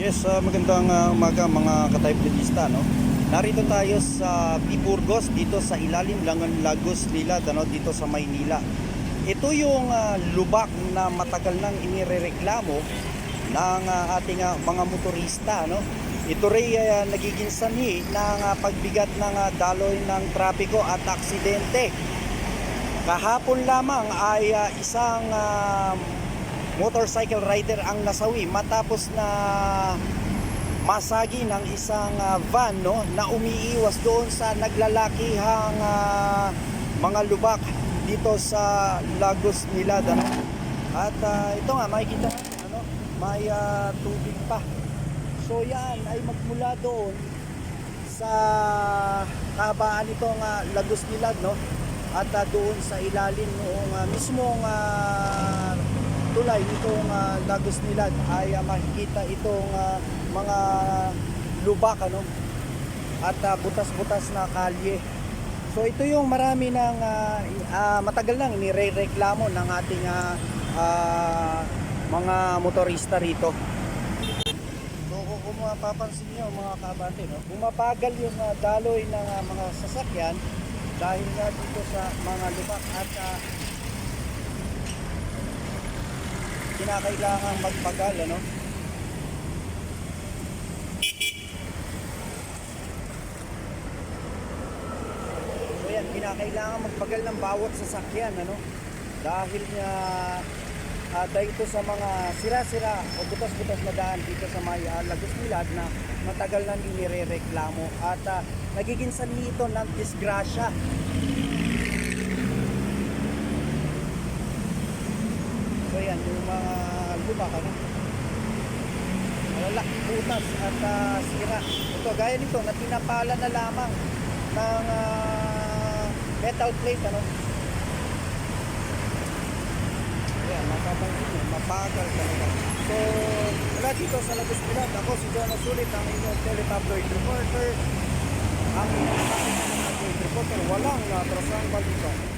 Yes, ah, magandang ah, umaga mga ka-type no. Narito tayo sa Pipurgos dito sa ilalim ng Lagos Lilad ano dito sa Maynila. Ito yung ah, lubak na matagal nang inirereklamo ng ah, ating ah, mga motorista no. Ito rin ah, nagiging sanhi ng ah, pagbigat ng ah, daloy ng trapiko at aksidente. Kahapon lamang ay ah, isang ah, motorcycle rider ang nasawi matapos na masagi ng isang ah, van no na umiiwas doon sa naglalakihang ah, mga lubak dito sa Lagos Nilad ano? At ah, ito nga makikita ano may ah, tubig pa. So yan ay magmula doon sa kabaan nitong ah, Lagos Nilad no at ah, doon sa ilalim noong ah, mismong ah, tulay nitong ah, Lagos Nilad ay ah, makikita itong ah, mga lubak ano at ah, butas-butas na kalye. So ito yung marami ng i- ah, matagal nang inirereklamo ng ating ah, ah, mga motorista rito. So kung mapapansin nyo mga kabante, no, bumabagal yung ah, daloy ng ah, mga sasakyan dahil nga dito sa mga lubak at ah, kinakailangan magpagal ano? So yan kinakailangan magpagal ng bawat sasakyan ano? Dahil nga uh, dahil ito sa mga sira-sira o butas-butas na daan dito sa may ah, Lagos Milad na matagal na nire-reklamo at ah, nagiging sanhi ito ng disgrasya yan, yung mga lubak, ano? Malalaking butas at ah, sira. Ito, gaya nito, na pinapala na lamang ng ah, metal plate, ano? Ayan, mapapansin nyo, mabagal talaga. So, wala dito sa Lagos Pilat. Ako si John Sulit, ang inyong teletabloid reporter. Ang inyong tabloid reporter, walang natrasang balita.